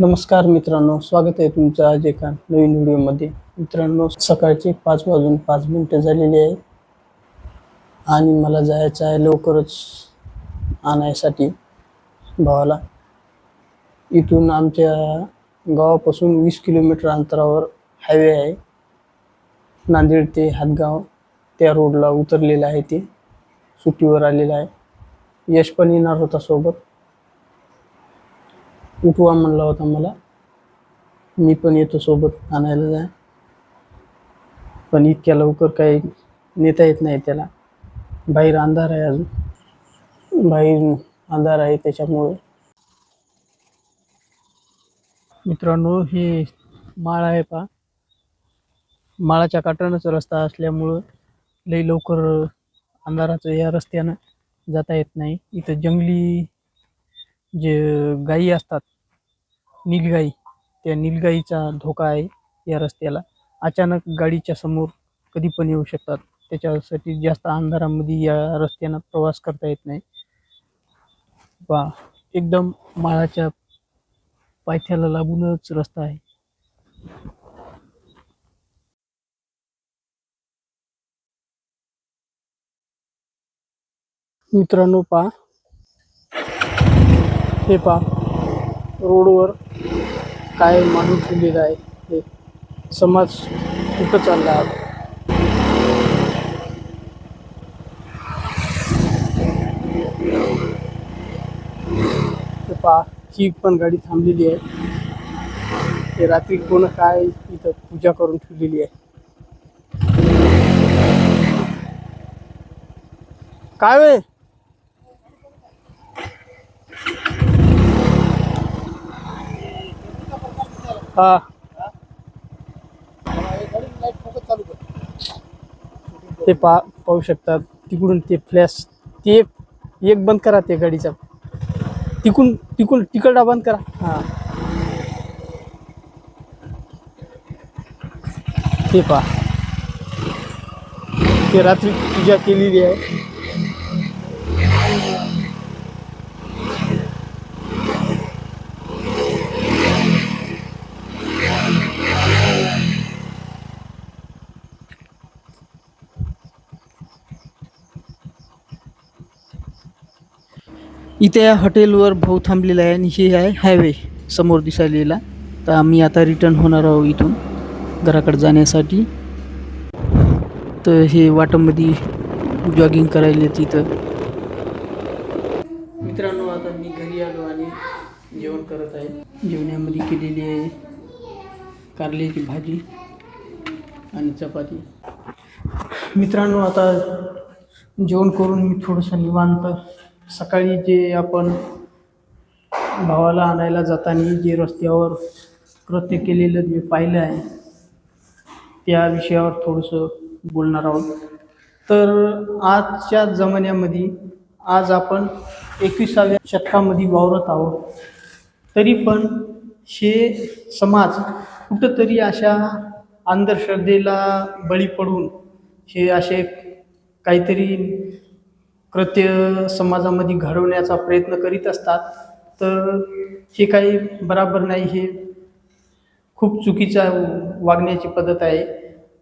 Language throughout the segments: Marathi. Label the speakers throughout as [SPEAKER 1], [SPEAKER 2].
[SPEAKER 1] नमस्कार मित्रांनो स्वागत आहे तुमचं आज एका नवीन व्हिडिओमध्ये. मित्रांनो सकाळचे पाच वाजून पाच मिनटं झालेली आहे आणि मला जायचं आहे लवकरच आणायसाठी भावाला. इथून आमच्या गावापासून वीस किलोमीटर अंतरावर हायवे आहे. नांदेड ते हातगाव त्या रोडला उतरलेलं आहे ते. सुट्टीवर आलेलं आहे. यश पण येणार होता सोबत. उठवा म्हणला होता मला. मी पण येतो सोबत आणायला जाय पण इतक्या लवकर काही नेता येत नाही त्याला. बाहेर अंधार आहे अजून. बाहेर अंधार आहे त्याच्यामुळे. मित्रांनो हे माळ आहे पा माळाच्या काठानंच रस्ता असल्यामुळं लई लवकर अंधाराचं या रस्त्यानं जाता येत नाही. इथं जंगली जे गायी असतात नीलगाई त्या नीलगाईचा धोका आहे या रस्त्याला. अचानक गाडीच्या समोर कधी पण येऊ शकतात. त्याच्यासाठी जास्त अंधारामध्ये या रस्त्यानं प्रवास करता येत नाही. वा एकदम माळाच्या पायथ्याला लागूनच रस्ता आहे. मित्रांनो पहा हे पहा. रोडवर काय माणूस दिलेला आहे हे. समाज कुठं चालला आहे? पहा ही पण गाडी थांबलेली आहे. ते रात्री कोण काय इथं पूजा करून ठेवलेली आहे. काय वे? हा. ते पा पाहू शकतात. तिकडून ते फ्लॅश ते एक एक बंद करा ते गाडीचा. तिकून तिकून तिकडा बंद करा. हां. ते पा ते रात्री पूजा केलेली आहे. इथे या हॉटेलवर भाऊ थांबलेला आहे आणि हे आहे हायवे समोर दिसायलेला. तर आम्ही आता रिटर्न होणार आहोत इथून घराकडे जाण्यासाठी. तर हे वाटामध्ये जॉगिंग करायला तिथं मित्रांनो आता मी घरी आलो आणि जेवण करत आहे. जेवणामध्ये केलेली आहे कारल्याची भाजी आणि चपाती. मित्रांनो आता जेवण करून मी थोडंसं निवांत सकाळी जे आपण भावाला आणायला जाताना जे रस्त्यावर कृत्य केलेलं मी पाहिलं आहे त्या विषयावर थोडंसं बोलणार आहोत. तर आजच्या जमान्यामध्ये आज आपण एकविसाव्या शतकामध्ये वावरत आहोत. तरी पण हे समाज कुठंतरी अशा अंधश्रद्धेला बळी पडून हे असे काहीतरी कृत्य समाजामध्ये घडवण्याचा प्रयत्न करीत असतात तर हे काही बराबर नाही हे खूप चुकीचा वागण्याची पद्धत आहे.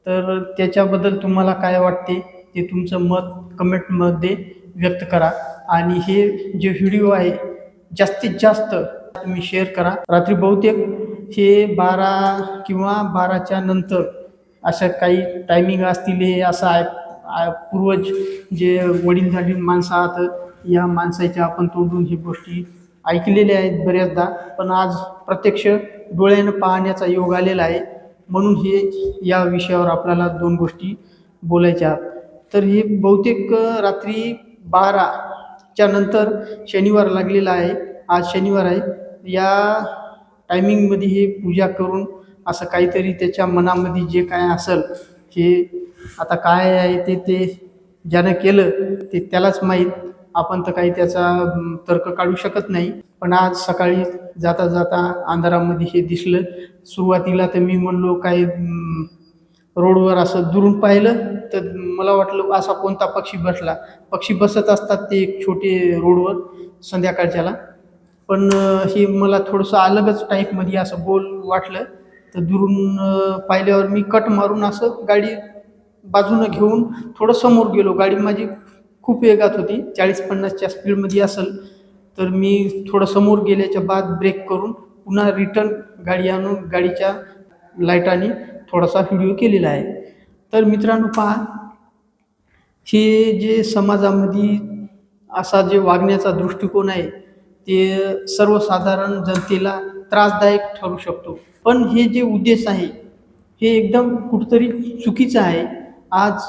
[SPEAKER 1] तर त्याच्याबद्दल तुम्हाला काय वाटते? ते तुमचं मत कमेंटमध्ये व्यक्त करा. आणि हे जे व्हिडिओ आहे जास्तीत जास्त तुम्ही शेअर करा. रात्री बहुतेक हे बारा किंवा बाराच्या नंतर अशा काही टायमिंग असतील हे असं आहे. पूर्वज जे वडीलधारी माणसं आहात या माणसाच्या आपण तोंडून ही गोष्टी ऐकलेल्या आहेत बऱ्याचदा. पण आज प्रत्यक्ष डोळ्यानं पाहण्याचा योग आलेला आहे. म्हणून हे या विषयावर आपल्याला दोन गोष्टी बोलायच्या तर हे बहुतेक रात्री बाराच्या नंतर शनिवार लागलेला आहे. आज शनिवार आहे. या टायमिंगमध्ये हे पूजा करून असं काहीतरी त्याच्या मनामध्ये जे काय असेल की आता काय आहे ते ते ज्यानं केलं ते त्यालाच माहीत. आपण तर काही त्याचा तर्क काढू शकत नाही. पण आज सकाळी जाता जाता अंधारामध्ये हे दिसलं. सुरुवातीला तर मी म्हणलो काय रोडवर असं दुरून पाहिलं तर मला वाटलं असा कोणता पक्षी बसला. पक्षी बसत असतात ते एक छोटे रोडवर संध्याकाळच्याला. पण हे मला थोडंसं अलगच टाईपमध्ये असं गोल वाटलं. तर दुरून पाहिल्यावर मी कट मारून असं गाडी बाजूनं घेऊन थोडं समोर गेलो. गाडी माझी खूप वेगात होती चाळीस पन्नासच्या स्पीडमध्ये असेल. तर मी थोडं समोर गेल्याच्या बाद ब्रेक करून पुन्हा रिटर्न गाडी आणून गाडीच्या लाईटाने थोडासा व्हिडिओ केलेला आहे. तर मित्रांनो पहा हे जे समाजामध्ये असा जे वागण्याचा दृष्टिकोन आहे ते सर्वसाधारण जनतेला त्रासदायक ठरू शकतो. पण हे जे उद्देश आहे हे एकदम कुठंतरी चुकीचं आहे. आज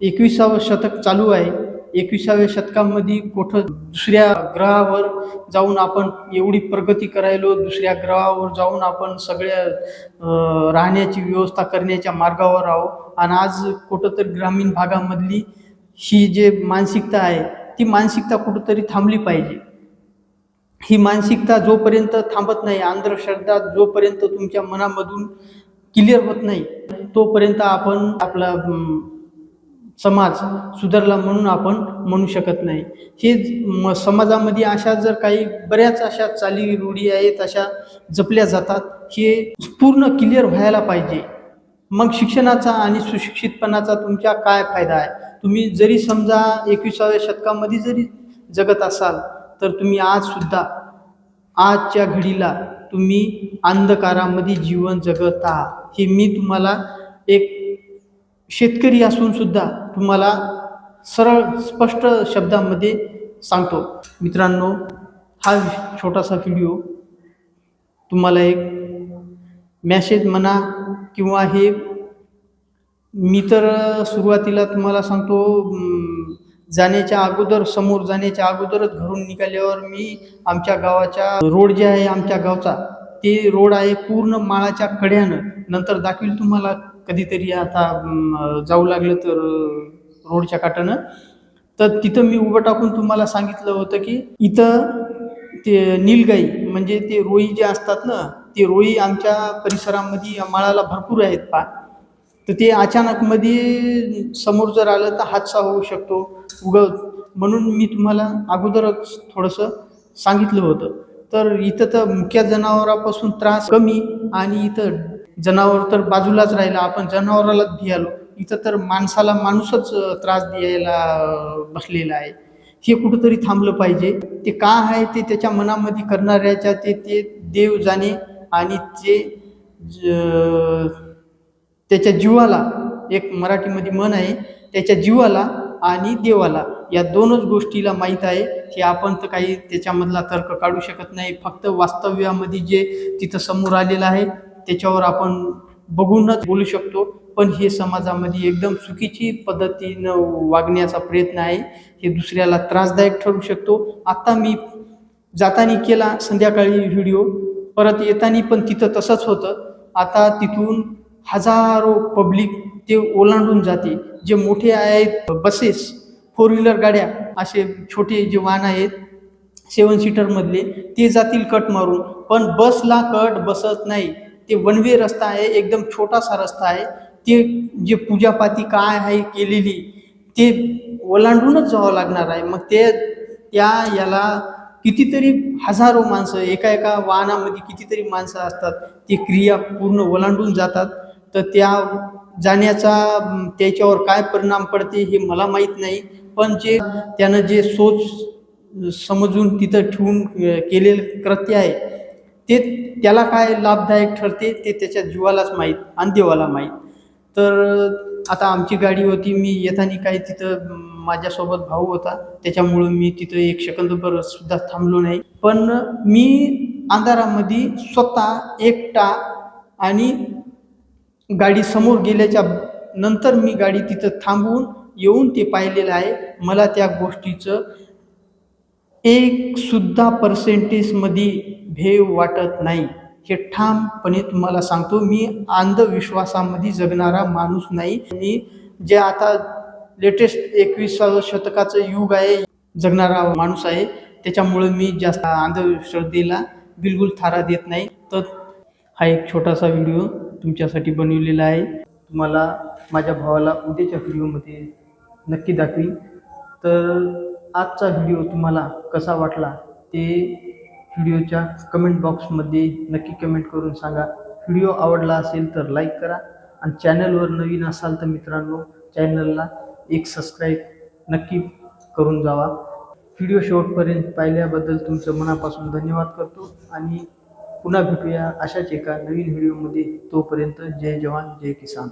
[SPEAKER 1] एकविसावं शतक चालू आहे. एकविसाव्या शतकामध्ये कुठं दुसऱ्या ग्रहावर जाऊन आपण एवढी प्रगती करायलो दुसऱ्या ग्रहावर जाऊन आपण सगळ्या राहण्याची व्यवस्था करण्याच्या मार्गावर आहो. आणि आज कुठंतरी ग्रामीण भागामधली ही जे मानसिकता आहे ती मानसिकता कुठंतरी थांबली पाहिजे. ही मानसिकता जोपर्यंत थांबत नाही अंधश्रद्धा जोपर्यंत तुमच्या मनामधून क्लिअर होत नाही तोपर्यंत आपण आपला समाज सुधारला म्हणून आपण म्हणू शकत नाही. हे म समाजामध्ये अशा जर काही बऱ्याच अशा चाली रूढी आहेत अशा जपल्या जातात हे पूर्ण क्लिअर व्हायला पाहिजे. मग शिक्षणाचा आणि सुशिक्षितपणाचा तुमच्या काय फायदा आहे? तुम्ही जरी समजा एकविसाव्या शतकामध्ये जरी जगत असाल तर तुम्ही आजसुद्धा आजच्या घडीला तुम्ही अंधकारामध्ये जीवन जगत आहात. हे मी तुम्हाला एक शेतकरी असूनसुद्धा तुम्हाला सरळ स्पष्ट शब्दामध्ये सांगतो. मित्रांनो हा छोटासा व्हिडिओ तुम्हाला एक मॅसेज म्हणा किंवा हे मी तर सुरुवातीला तुम्हाला सांगतो जाण्याच्या अगोदर समोर जाण्याच्या अगोदरच घरून निघाल्यावर मी आमच्या गावाच्या रोड जे आहे आमच्या गावचा ते रोड आहे पूर्ण माळाच्या कड्यानं. नंतर दाखवील तुम्हाला कधीतरी आता जाऊ लागलं तर रोडच्या काठानं. तर तिथं मी उभं टाकून तुम्हाला सांगितलं होतं की इथं ते नीलगाई म्हणजे ते रोई जे असतात ना ते रोई आमच्या परिसरामध्ये माळाला भरपूर आहेत पा तर ते अचानक मध्ये समोर जर आलं तर हादसा होऊ शकतो. उग म्हणून मी तुम्हाला अगोदरच थोडंसं सांगितलं होतं. तर इथं तर मुख्य जनावरापासून त्रास कमी आणि इथं जनावर तर बाजूलाच राहिला. आपण जनावरालाच भियालो इथं तर माणसाला माणूसच त्रास द्यायला बसलेला आहे. हे कुठंतरी थांबलं पाहिजे. ते का आहे ते त्याच्या मनामध्ये करणाऱ्याच्या ते ते देव जाणे आणि ते ज- त्याच्या जीवाला एक मराठीमध्ये मन आहे. त्याच्या जीवाला आणि देवाला. या दोनच गोष्टीला माहीत आहे. की आपण तर काही त्याच्यामधला तर्क काढू शकत नाही. फक्त वास्तव्यामध्ये जे तिथं समोर आलेलं आहे त्याच्यावर आपण बघूनच बोलू शकतो. पण हे समाजामध्ये एकदम चुकीची पद्धतीनं वागण्याचा प्रयत्न आहे. हे दुसऱ्याला त्रासदायक ठरू शकतो. आता मी जाताना केला संध्याकाळी व्हिडिओ. परत येताना पण तिथं तसंच होतं. आता तिथून हजारो पब्लिक ते ओलांडून जाते. जे मोठे आहेत बसेस फोर व्हीलर गाड्या असे छोटे जे वाहन आहेत सेवन सीटरमधले ते जातील कट मारून. पण बसला कट बसत नाही. ते वन वे रस्ता आहे एकदम छोटासा रस्ता आहे. ते जे पूजापाती काय आहे केलेली ते ओलांडूनच जावं लागणार आहे. मग ते त्या याला कितीतरी हजारो माणसं एका एका वाहनामध्ये कितीतरी माणसं असतात. ती क्रिया पूर्ण ओलांडून जातात. तर त्या जाण्याचा त्याच्यावर काय परिणाम पडते हे मला माहीत नाही. पण जे त्यानं जे सोच समजून तिथं ठेवून केलेलं कृत्य आहे ते त्याला काय लाभदायक ठरते ते त्याच्या जीवालाच माहीत आणि देवाला माहीत. तर आता आमची गाडी होती मी येताना काही तिथं माझ्यासोबत भाऊ होता त्याच्यामुळं मी तिथं एक सेकंदभर सुद्धा थांबलो नाही. पण मी अंधारामध्ये स्वतः एकटा आणि गाडी समोर गेल्याच्यानंतर मी गाडी तिथं थांबवून येऊन ते पाहिलेलं आहे. मला त्या गोष्टीचं एक सुद्धा पर्सेंटेजमध्ये भेव वाटत नाही. हे ठामपणे तुम्हाला सांगतो मी अंधविश्वासामध्ये जगणारा माणूस नाही. मी जे आता लेटेस्ट एकविसावं शतकाचं युग आहे जगणारा माणूस आहे त्याच्यामुळं मी जास्त अंधश्रद्धेला बिलकुल थारा देत नाही. तर हा एक छोटासा व्हिडिओ तुमच्यासाठी बनवलेला आहे. तुम्हाला माझ्या भावाला उद्याच्या व्हिडिओमध्ये नक्की दाखवी तर आजचा व्हिडिओ तुम्हाला कसा वाटला ते व्हिडिओच्या कमेंट बॉक्समध्ये नक्की कमेंट करून सांगा. व्हिडिओ आवडला असेल तर लाईक करा आणि चॅनलवर नवीन असाल तर मित्रांनो चॅनलला एक सबस्क्राईब नक्की करून जावा. व्हिडिओ शेवटपर्यंत पाहिल्याबद्दल तुमचं मनापासून धन्यवाद करतो आणि पुन्हा भेटूया अशाच एका नवीन व्हिडिओमध्ये तोपर्यंत जय जवान जय किसान.